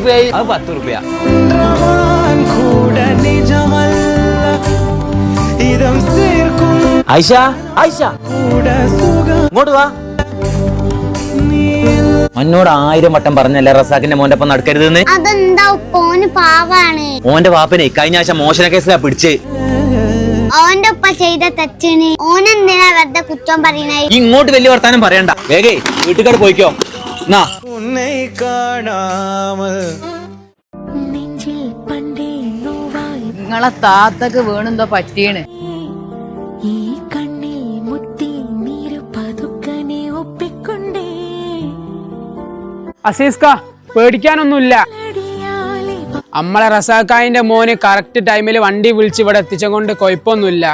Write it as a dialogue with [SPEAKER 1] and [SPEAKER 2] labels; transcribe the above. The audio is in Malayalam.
[SPEAKER 1] റുപ്യായി. അത് പത്ത് റുപ്യ.
[SPEAKER 2] ഐഷ ഐഷ
[SPEAKER 1] ഇങ്ങോട്ട് വാ. എന്നോട് ആയിരം വട്ടം പറഞ്ഞല്ലേ റസാഖിന്റെ മോന്റെ ഒപ്പം നടക്കരുതെന്ന്?
[SPEAKER 3] അതെന്താ ഓന് പാവാണ്?
[SPEAKER 1] ഓന്റെ വാപ്പനെ കഴിഞ്ഞ ആഴ്ച മോശന കേസിലാ പിടിച്ച്.
[SPEAKER 3] ഓന്റെ ഒപ്പ ചെയ്ത തെറ്റിന്. ഓനെന്തിനാ വെറുതെ കുറ്റം പറയണേ?
[SPEAKER 1] ഇങ്ങോട്ട് വലിയ വർത്താനം പറയണ്ട. വേഗേ വീട്ടുകാർ പോയിക്കോ.
[SPEAKER 4] ഉന്നെ
[SPEAKER 5] നിങ്ങളെ താത്തക്ക് വീണെന്തോ പറ്റീണ്
[SPEAKER 4] ഈ മുത്തി
[SPEAKER 6] അസീസ്ക പേടിക്കാനൊന്നുമില്ല. അമ്മളെ റസാക്കായിന്റെ മോന് കറക്റ്റ് ടൈമിൽ വണ്ടി വിളിച്ച് ഇവിടെ എത്തിച്ചുകൊണ്ട് കൊഴപ്പൊന്നുമില്ല.